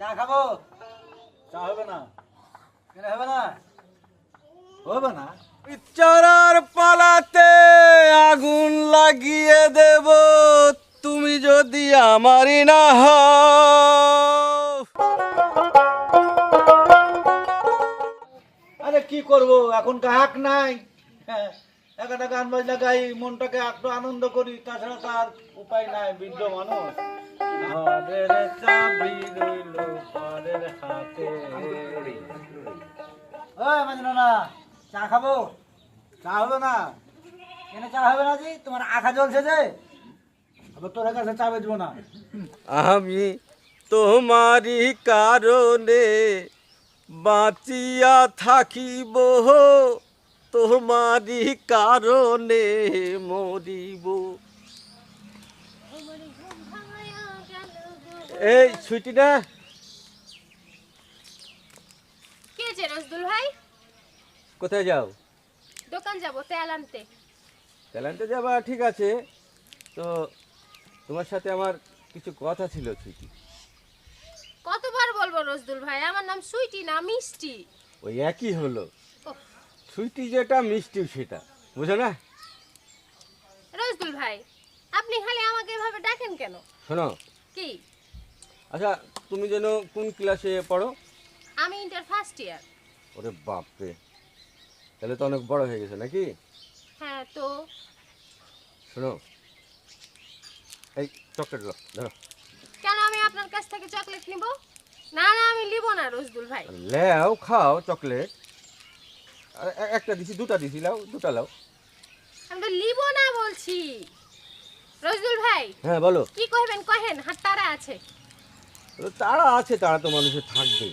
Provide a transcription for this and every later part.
চা খাব? চা হবে না। কেন হবে না? হবে না। চরার পালাতে আগুন লাগিয়ে দেব তুমি যদি আমারই না আরে কি করব? এখন গাহক নাই। হ্যাঁ, একটা গান বাজনা গাই মনটাকে একটু আনন্দ করি তাছাড়া তার উপায় নাই বৃদ্ধ মানুষ। হাতে ওই না চা খাব? চা হবে না। কেন চা হবে না জি? তোমার আখা জ্বলছে যে। আবার তোর কাছে চা বেচবো না। আমি তোমারই কারণে বাঁচিয়া থাকিব তোমারই কারণে মরিব। এই ছুটি না। কে ভাই? কোথায় যাও? দোকান যাব তেল আনতে। ট্যালেন্টে যাবা ঠিক আছে। তো তোমার সাথে আমার কিছু কথা ছিল ছুটি কতবার বলব রসদুল ভাই? আমার নাম সুইটি না মিষ্টি। ওই একই হলো। সুইটি যেটা মিষ্টি সেটা। বুঝো না? রসদুল ভাই আপনি খালি আমাকে এভাবে ডাকেন কেন? শোনো। কি? আচ্ছা তুমি যেন কোন ক্লাসে পড়ো? আমি ইন্টার ফার্স্ট ইয়ার ওরে বাপরে। তাহলে তো অনেক বড় হয়ে গেছে নাকি? হ্যাঁ তো। শোনো। এই চকলেট লো ধরো কেন আমি আপনার কাছ থেকে চকলেট নিব? না না আমি নিব না রসদুল ভাই। লেও খাও চকলেট। আর একটা দিছি দুটা দিছি লাও দুটা লাও। আমি তো নিব না বলছি। রসদুল ভাই হ্যাঁ বলো। কি কইবেন কহেন হাত তারা আছে। তারা আছে তারা তো মানুষের থাকবে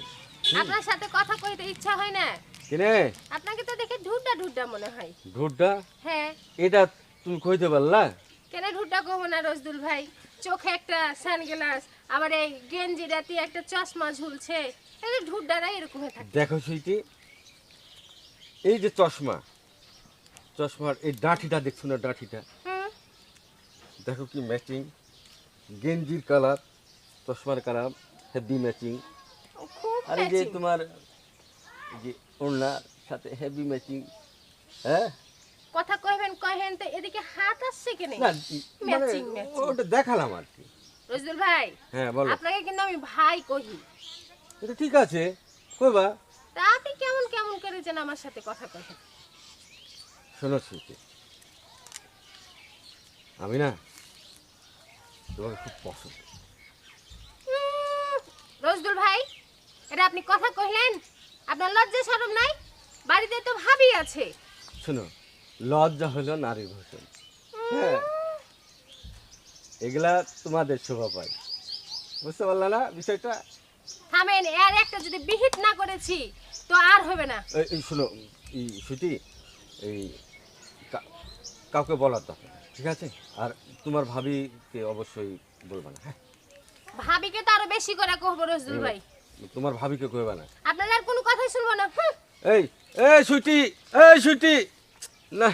আপনার সাথে কথা কইতে ইচ্ছা হয় না। কিনে আপনাকে তো দেখে ঢুড্ডা ঢুড্ডা মনে হয়। ঘুরটা হ্যাঁ। এটা তুমি কইতে পারলা কেন ঢুড্ডা কব না রসদুল ভাই? চোখে একটা সানগ্লাস আবার এই গেঞ্জি রাতে একটা চশমা ঝুলছে। এই যে ঢুড্ডারা এরকম হয়ে থাকে। দেখো সেইটি এই যে চশমা চশমার এই ডাঁঠিটা দেখছ না ডাঁঠিটা? হুম। দেখো কি ম্যাচিং গেঞ্জির কালার চশমার কালার হেভি ম্যাচিং আর যে তোমার যে ওড়নার সাথে হেভি ম্যাচিং হ্যাঁ? কথা কইবেন কহেন তো এদিকে হাত আসছে কেন না মানে ম্যাচিং ম্যাচিং ওটা দেখালাম আর কি। রসদুল ভাই হ্যাঁ বলো। আপনাকে কিন্তু আমি ভাই কহি। এটা ঠিক আছে কইবা? তা আপনি কেমন কেমন করেছেন আমার সাথে কথা কহেন শোনো স্মৃতি। আমি না তোমাকে খুব পছন্দ উম, রসদুল ভাই এটা আপনি কথা কইলেন? আপনার লজ্জা শরম নাই? বাড়িতে তো ভাবি আছে। শোনো লজ্জা হলো নারীর ভূষণ হ্যাঁ এগুলা তোমাদের শোভা পায়। বুঝতে পারলা না বিষয়টা? থামেন এর একটা যদি বিহিত না করেছি তো আর হবে না। এই- শোনো এই সুতি এই কাউকে বলার দরকার ঠিক আছে? আর তোমার ভাবিকে অবশ্যই বলবা না হ্যাঁ? ভাবিকে তো আরও বেশি করে কহবো রসদুল ভাই। তোমার ভাবিকে কইবা না। আপনার আর কোনো কথাই শুনব না এই এই সুইটি এই সুইটি। না।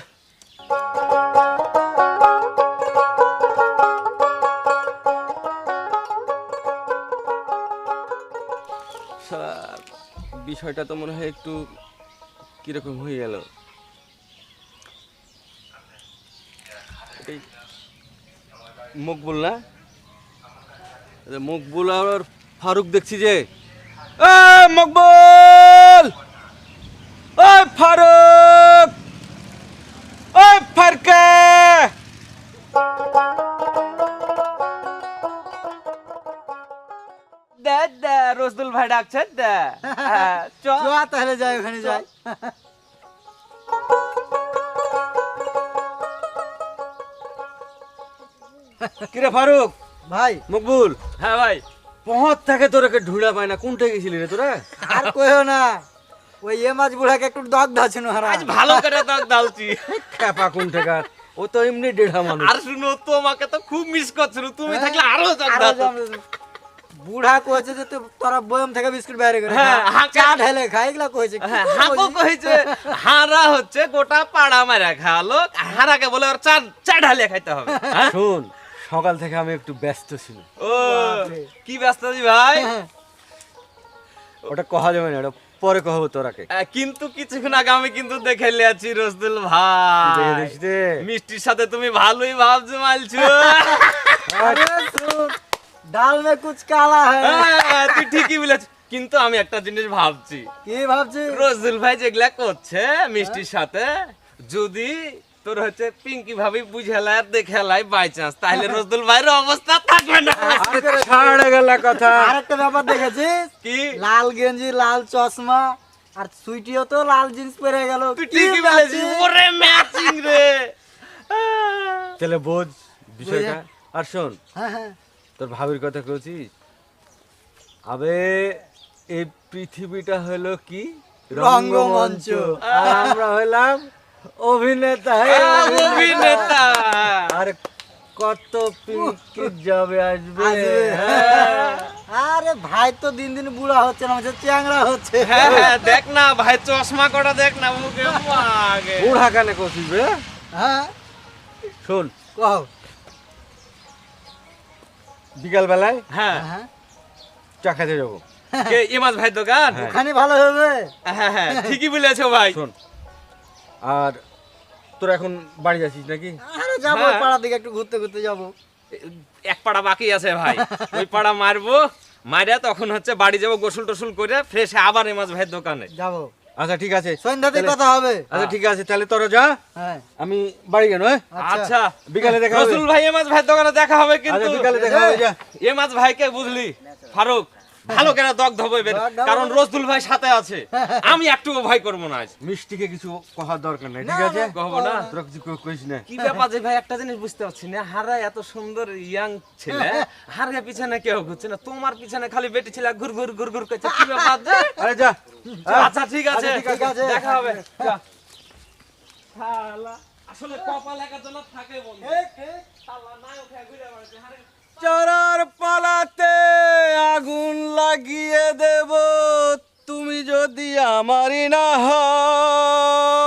বিষয়টা তো মনে হয় একটু কীরকম হয়ে গেল। মকবুল না? আরে মকবুল আর ফারুক দেখছি যে এ মকবুল ওই ফারুক ওই ফারকে দে দে রসদুল ভাই ডাকছেন দে হ্যাঁ, চ চ তাহলে যাই ওখানে যাই কিরে ফারুক ভাই মকবুল হ্যাঁ ভাই পহত থেকে তোরাকে ঢুড়া পায় না কোনটা গেছিলি রে তোরা? আর কইও না ওই এ মাছ বুড়াকে একটু দগ দাছিল হারা। আজ ভালো করে দাগ দাওছি। খেপা কোন থেকে ও তো এমনি দেড়া মানুষ। আর শুনো তোমাকে তো খুব মিস করছিল তুমি থাকলে আরও দাগ দাও বুড়া কইছে যে তোরা বয়ম থেকে বিস্কুট বাইরে করে হ্যাঁ। চা ঢেলে খাই এগুলা কইছে। হ্যাঁ হাঁকো কইছে? হারা হচ্ছে গোটা পাড়া মারা খালো হারাকে বলে চা চা ঢালিয়ে খাইতে হবে। হ্যাঁ? শোন সকাল থেকে আমি একটু ব্যস্ত ছিল ও কি ব্যস্ত আছি ভাই? ওটা কহা যাবে না ওটা পরে কহব তোরাকে কিন্তু কিছুক্ষণ আগে আমি কিন্তু দেখে লিয়াছি রসদুল ভাই। মিষ্টির সাথে তুমি ভালোই ভাব জমালছো ডাল মে কুছ কালা হ্যাঁ, হ্যাঁ তুই ঠিকই বলেছ কিন্তু আমি একটা জিনিস ভাবছি। কি ভাবছি রসদুল ভাই যেগুলা করছে মিষ্টির সাথে যদি তোর হচ্ছে পিঙ্কি ভাবি বুঝেলাই আর দেখেলাই বাই চান্স তাহলে রসদুল ভাইয়ের অবস্থা থাকবে না। আরে ছাড় গেল কথা। আরেকটা ব্যাপার দেখেছিস? কি? লাল গেঞ্জি লাল চশমা আর সুইটিও তো লাল জিন্স পরে গেল। তুই ঠিকই বলেছিস ওরে ম্যাচিং রে। তাহলে বোঝ বিষয়টা। আর শোন হ্যাঁ হ্যাঁ। তোর ভাবির কথা কইছিস আবে এই পৃথিবীটা হলো কি? রঙ্গমঞ্চ। আর আমরা হলাম অভিনেতা। অভিনেতা। আর কত পিঙ্কি আসবে। আসবে। হ্যাঁ। আরে ভাই তো দিন দিন বুড়া হচ্ছে না হচ্ছে চ্যাংড়া হচ্ছে। হ্যাঁ হ্যাঁ দেখ না ভাই চশমা কটা দেখ না মুখে মাগে বুড়া কানে বে হ্যাঁ। শোন। কও। বিকাল বেলায় হ্যাঁ। হ্যাঁ। চা খেতে যাব। কে ইমাজ ভাই দোকান? হ্যাঁ। ওখানে ভালো হবে? হ্যাঁ হ্যাঁ। ঠিকই বলেছ ভাই। শোন। আর তোর এখন বাড়ি যাচ্ছিস নাকি? আরে যাব হ্যাঁ। পাড়ার দিকে একটু ঘুরতে ঘুরতে যাব। এক পাড়া বাকি আছে ভাই। ওই পাড়া মারবো মারিয়া তখন হচ্ছে বাড়ি যাব গোসল টোসল করে ফ্রেশ আবার ইমাজ ভাইয়ের দোকানে। যাব। আচ্ছা ঠিক আছে। সন্ধ্যাতে তাহলে- কথা হবে। আচ্ছা ঠিক আছে। তাহলে তোরা যা। হ্যাঁ। আমি বাড়ি গেল হ্যাঁ? আচ্ছা। বিকালে দেখা হবে। রসুল ভাই ইমাজ ভাইয়ের দোকানে দেখা হবে কিন্তু। আচ্ছা বিকালে দেখা হবে যা। ইমাজ ভাইকে বুঝলি ফারুক। ভালো করে দগ্ধ হবে। কারণ রসদুল ভাই সাথে আছে আমি একটুও ভয় করব না আজ মিষ্টিকে কিছু কহার দরকার নাই ঠিক আছে কহবো না তোরা কিছু কইস না কি ব্যাপার যে ভাই একটা জিনিস বুঝতে পারছি না হারা এত সুন্দর ইয়াং ছেলে হারা পিছনে কেউ ঘুরছে না তোমার পিছনে খালি বেটি ছেলে ঘুর ঘুর ঘুর ঘুর করছে কি ব্যাপার যে? আরে যা আচ্ছা ঠিক আছে আচ্ছা, ঠিক আছে। দেখা হবে যা। শালা, আসলে কপাল একার জন্য থাকে বন্ধু শালা, না উঠে ঘুরে বেড়াচ্ছে, হারে চরার পালাতে আগুন লাগিয়ে দেব। তুমি যদি আমারই না হও